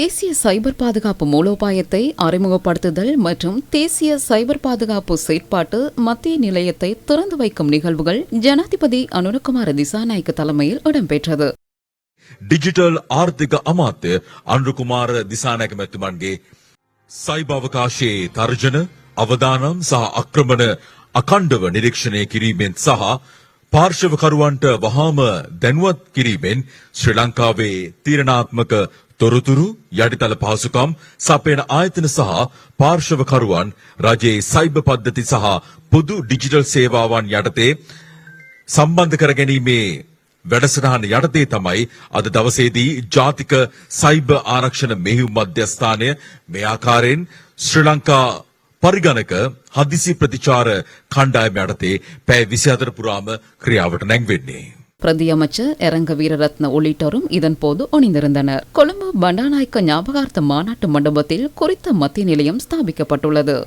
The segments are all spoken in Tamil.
தேசிய சைபர் பாதுகாப்பு மூலோபாயத்தை அறிமுகப்படுத்துதல் மற்றும் தேசிய சைபர் பாதுகாப்பு செயற்பாட்டு மத்திய நிலையத்தை திறந்து வைக்கும் நிகழ்வுகள் ஜனாதிபதி அனுரகுமார திசாநாயக்க தலைமையில் இடம்பெற்றது ඩිජිටල් ආර්ථික අමාත්‍ය අන්රුකුමාර දිසානැක මැතිමන්ගේ සයිභවකාශයේ තර්ජන අවදානම් සහ අක්‍රමණ අකණ්ඩව නිරීක්ෂණය කිරීමෙන් සහ පාර්ශවකරුවන්ට වහාම දැනුවත් කිරීමෙන් ශ්‍රී ලංකාවේ තීරණාත්මක තොරතුරු යටිතල පහසුකම් සපයන ආයතන සහ පාර්ශවකරුවන් රජයේ සයිබ පද්ධති සහ පොදු ඩිජිටල් සේවාවන් යටතේ සම්බන්ධ කර ගැනීමේ වැඩසටහන යටතේ තමයි අද දවසේදී ජාතික සයිබ ආරක්ෂණ මෙහෙයුම් මධ්‍යස්ථානය මේ ආකාරයෙන් ශ්‍රී ලංකා පරිගණක හදිසි ප්‍රතිචාර කණ්ඩායම යටතේ පැය 24 පුරාම ක්‍රියාවට නැංවෙන්නේ. பிரதியமைச்சர் அமைச்சர் வீரரத்ன உள்ளிட்டோரும் இதன்போது அணிந்திருந்தனர் கொழும்பு பண்டாநாயக்க ஞாபகார்த்த மாநாட்டு மண்டபத்தில் குறித்த மத்திய நிலையம் ஸ்தாபிக்கப்பட்டுள்ளது.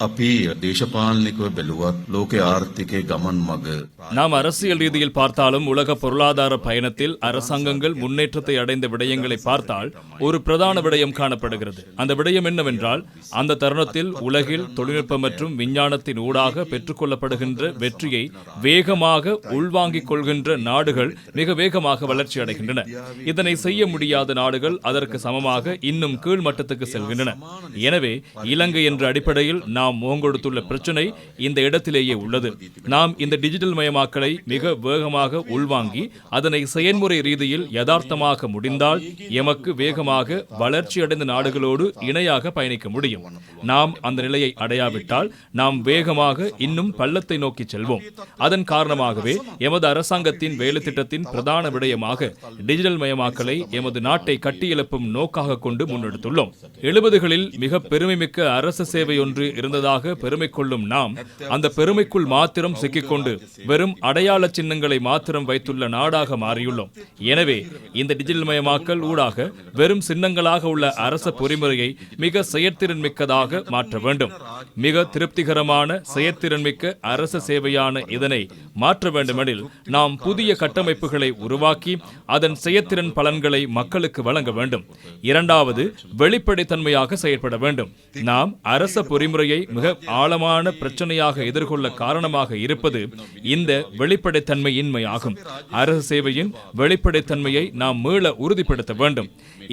අපි දේශපාලනිකව බැලුවත් ලෝක ආර්ථිකය ගමන් මග நாம் அரசியல் ரீதியில் பார்த்தாலும் உலக பொருளாதார பயணத்தில் அரசாங்கங்கள் முன்னேற்றத்தை அடைந்த விடயங்களை பார்த்தால் ஒரு பிரதான விடயம் காணப்படுகிறது அந்த விடயம் என்னவென்றால் அந்த தருணத்தில் உலகில் தொழில்நுட்பம் மற்றும் விஞ்ஞானத்தின் ஊடாக பெற்றுக்கொள்ளப்படுகின்ற வெற்றியை வேகமாக உள்வாங்கிக் கொள்கின்ற நாடுகள் மிக வேகமாக வளர்ச்சி அடைகின்றன இதனை செய்ய முடியாத நாடுகள் அதற்கு சமமாக இன்னும் கீழ் மட்டத்துக்கு செல்கின்றன எனவே இலங்கை என்ற அடிப்படையில் நாம் நாம் முகங்கொடுத்துள்ள பிரச்சனை இந்த இடத்திலேயே உள்ளது. நாம் இந்த டிஜிட்டல் மயமாக்கலை மிக வேகமாக உள்வாங்கி அதனை செயல்முறை ரீதியில் யதார்த்தமாக முடிந்தால் எமக்கு வேகமாக வளர்ச்சியடைந்த நாடுகளோடு இணையாக பயணிக்க முடியும். நாம் அந்த நிலையை அடையாவிட்டால் நாம் வேகமாக இன்னும் பள்ளத்தை நோக்கி செல்வோம். அதன் காரணமாகவே எமது அரசாங்கத்தின் வேலை திட்டத்தின் பிரதான விடயமாக டிஜிட்டல் மயமாக்கலை எமது நாட்டை கட்டியெழுப்பும் நோக்காக கொண்டு முன்னெடுத்துள்ளோம். எழுபதுகளில் மிக பெருமைமிக்க அரசு சேவை ஒன்று இருந்தது கொண்டதாக பெருமை கொள்ளும் நாம் அந்த பெருமைக்குள் மாத்திரம் சிக்கிக்கொண்டு வெறும் அடையாள சின்னங்களை மாத்திரம் வைத்துள்ள நாடாக மாறியுள்ளோம். எனவே இந்த டிஜிட்டல் மயமாக்கல் ஊடாக வெறும் சின்னங்களாக உள்ள அரச பொறிமுறையை மிக செயற்திறன் மிக்கதாக மாற்ற வேண்டும். மிக திருப்திகரமான செயற்திறன் மிக்க அரச சேவையான இதனை மாற்ற வேண்டுமெனில் நாம் புதிய கட்டமைப்புகளை உருவாக்கி அதன் செயற்திறன் பலன்களை மக்களுக்கு வழங்க வேண்டும். இரண்டாவது வெளிப்படைத்தன்மையாக செயற்பட வேண்டும். நாம் அரச பொறிமுறையை மிக ஆழமான பிரச்சனையாக எதிர்கொள்ள காரணமாக இருப்பது இந்த வெளிப்படைத்தன்மையின்மை ஆகும் அரசு சேவையின் வெளிப்படைத்தன்மையை நாம் மீள உறுதிப்படுத்த வேண்டும்.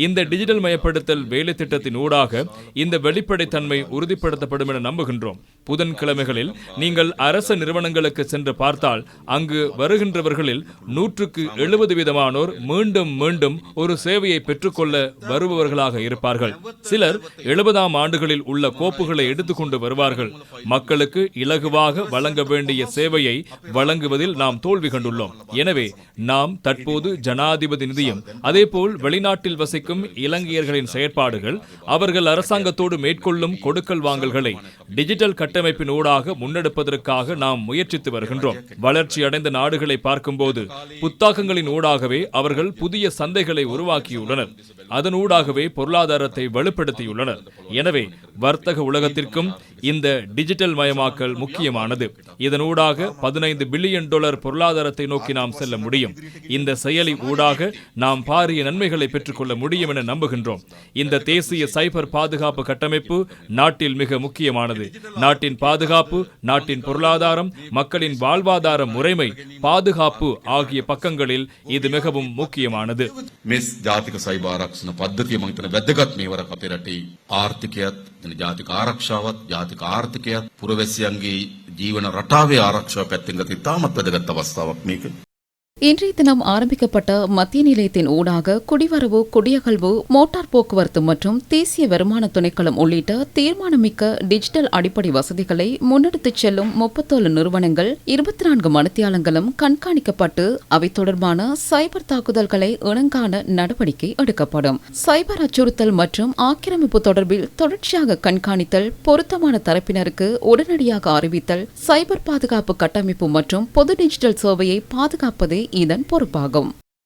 இந்த டிஜிட்டல் மயப்படுத்தல் வேலை திட்டத்தின் ஊடாக இந்த வெளிப்படைத்தன்மை உறுதிப்படுத்தப்படும் என நம்புகின்றோம். புதன்கிழமைகளில் நீங்கள் அரச நிறுவனங்களுக்கு சென்று பார்த்தால் அங்கு வருகின்றவர்களில் நூற்றுக்கு எழுபது விதமானோர் மீண்டும் மீண்டும் ஒரு சேவையை பெற்றுக்கொள்ள வருபவர்களாக இருப்பார்கள். சிலர் எழுபதாம் ஆண்டுகளில் உள்ள கோப்புகளை எடுத்துக்கொண்டு வருவார்கள். மக்களுக்கு இலகுவாக வழங்க வேண்டிய சேவையை வழங்குவதில் நாம் தோல்வி கண்டுள்ளோம். எனவே நாம் தற்போது ஜனாதிபதி நிதியம் அதேபோல் வெளிநாட்டில் வசிக்கும் இலங்கையர்களின் செயற்பாடுகள் அவர்கள் அரசாங்கத்தோடு மேற்கொள்ளும் கொடுக்கல் வாங்கல்களை டிஜிட்டல் கட்டமைப்பின் ஊடாக முன்னெடுப்பதற்காக நாம் முயற்சித்து வருகின்றோம். வளர்ச்சி அடைந்த நாடுகளை பார்க்கும்போது புத்தாக்கங்களின் ஊடாகவே அவர்கள் புதிய சந்தைகளை உருவாக்கியுள்ளனர். அதனூடாகவே பொருளாதாரத்தை வலுப்படுத்தியுள்ளனர். எனவே வர்த்தக உலகத்திற்கும் இந்த டிஜிட்டல் மயமாக்கல் முக்கியமானது. இதனூடாக பதினைந்து பில்லியன் டாலர் பொருளாதாரத்தை நோக்கி நாம் செல்ல முடியும். இந்த செயலி ஊடாக நாம் பாரிய நன்மைகளை பெற்றுக்கொள்ள முடியும் என நம்புகின்றோம். இந்த தேசிய சைபர் பாதுகாப்பு கட்டமைப்பு நாட்டில் மிக முக்கியமானது. நாட்டின் பாதுகாப்பு நாட்டின் பொருளாதாரம் மக்களின் வாழ்வாதார முறைமை பாதுகாப்பு ஆகிய பக்கங்களில் இது மிகவும் முக்கியமானது. மிஸ் ஜாதிக சைபாரா සයිභාරක්ෂණ පද්ධතිය මං හිතන වැදගත් මේවරක් අපේ රටේ ආර්ථිකයත් එතන ජාතික ආරක්ෂාවත් ජාතික ආර්ථිකයත් පුරවැසියන්ගේ ජීවන රටාවේ ආරක්ෂාව පැත්තෙන් ගත ඉතාමත් වැදගත් අවස්ථාවක් මේක. இன்றைய தினம் ஆரம்பிக்கப்பட்ட மத்திய நிலையத்தின் ஊடாக குடிவரவு குடியகழ்வு மோட்டார் போக்குவரத்து மற்றும் தேசிய வருமான துணைக்களம் உள்ளிட்ட தீர்மானமிக்க டிஜிட்டல் அடிப்படை வசதிகளை முன்னெடுத்துச் செல்லும் முப்பத்தோழு நிறுவனங்கள் இருபத்தி நான்கு மணித்தியாலங்களும் கண்காணிக்கப்பட்டு அவை தொடர்பான சைபர் தாக்குதல்களை இணங்கான நடவடிக்கை எடுக்கப்படும். சைபர் அச்சுறுத்தல் மற்றும் ஆக்கிரமிப்பு தொடர்பில் தொடர்ச்சியாக கண்காணித்தல் பொருத்தமான தரப்பினருக்கு உடனடியாக அறிவித்தல் சைபர் பாதுகாப்பு கட்டமைப்பு மற்றும் பொது டிஜிட்டல் சேவையை பாதுகாப்பதே இதன் பொறுப்பாகும்.